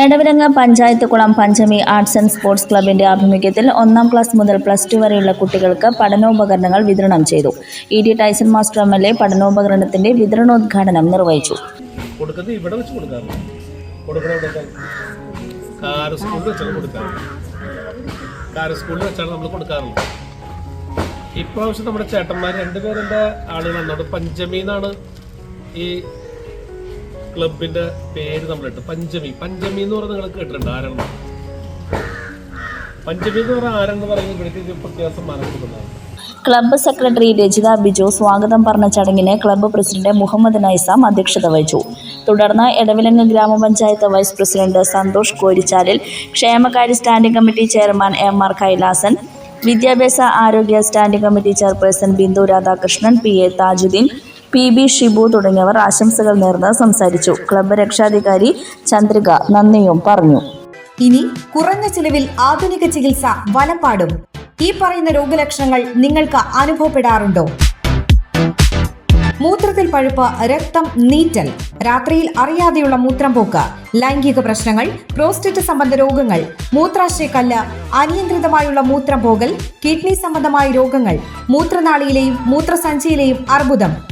എടവിലങ്ങ പഞ്ചായത്ത് കുളം പഞ്ചമി arts and sports ക്ലബിന്റെ ആഭിമുഖ്യത്തിൽ ഒന്നാം ക്ലാസ് മുതൽ പ്ലസ് ടു വരെയുള്ള കുട്ടികൾക്ക് പഠനോപകരണങ്ങൾ വിതരണം ചെയ്തു. E D Tyson master M L A പഠനോപകരണത്തിന്റെ വിതരണോദ്ഘാടനം നിർവഹിച്ചു. ഇപ്രാവശ്യം നമ്മുടെ ചേട്ടന്മാർ രണ്ടുപേരുടെ ആളുകളാണ്. പഞ്ചമി എന്നാണ് ഈ ക്ലബിന്റെ പേര് നമ്മൾ നമ്മളിട്ട് പഞ്ചമി. പഞ്ചമി എന്ന് പറഞ്ഞാൽ നിങ്ങൾ കേട്ടിട്ടുണ്ട് ആരാണ് പഞ്ചമി എന്ന് പറഞ്ഞാൽ ആരെന്ന് പറയുന്നത് ഇവിടേക്ക് പ്രത്യാസം കൊടുക്കുന്നതാണ് ക്ലബ്ബ് സെക്രട്ടറി രജിത ബിജു സ്വാഗതം പറഞ്ഞ ചടങ്ങിന് ക്ലബ്ബ് പ്രസിഡന്റ് മുഹമ്മദ് നൈസാം അധ്യക്ഷത വഹിച്ചു. തുടർന്ന് എടവിലങ്ങ് ഗ്രാമപഞ്ചായത്ത് വൈസ് പ്രസിഡന്റ് സന്തോഷ് കോരിച്ചാലിൽ ക്ഷേമകാര്യ standing committee chairman M R Kailasan വിദ്യാഭ്യാസ ആരോഗ്യ standing committee chairperson Bindu Radhakrishnan P A Thajudheen P B Shibu തുടങ്ങിയവർ ആശംസകൾ നേർന്ന് സംസാരിച്ചു. ക്ലബ്ബ് രക്ഷാധികാരി ചന്ദ്രിക നന്ദിയും പറഞ്ഞു. ഇനി കുറഞ്ഞ ചിലവിൽ ആധുനിക ചികിത്സ വലപ്പാടും. ഈ പറയുന്ന രോഗലക്ഷണങ്ങൾ നിങ്ങൾക്ക് അനുഭവപ്പെടാറുണ്ടോ? മൂത്രത്തിൽ പഴുപ്പ് രക്തം നീറ്റൽ. രാത്രിയിൽ അറിയാതെയുള്ള മൂത്രം പോക്ക് ലൈംഗിക പ്രശ്നങ്ങൾ പ്രോസ്റ്റേറ്റ് സംബന്ധ രോഗങ്ങൾ. മൂത്രാശയക്കല്ല് അനിയന്ത്രിതമായുള്ള മൂത്രം പോകൽ കിഡ്നി സംബന്ധമായ രോഗങ്ങൾ. മൂത്രനാളിയിലെയും മൂത്രസഞ്ചിയിലെയും അർബുദം.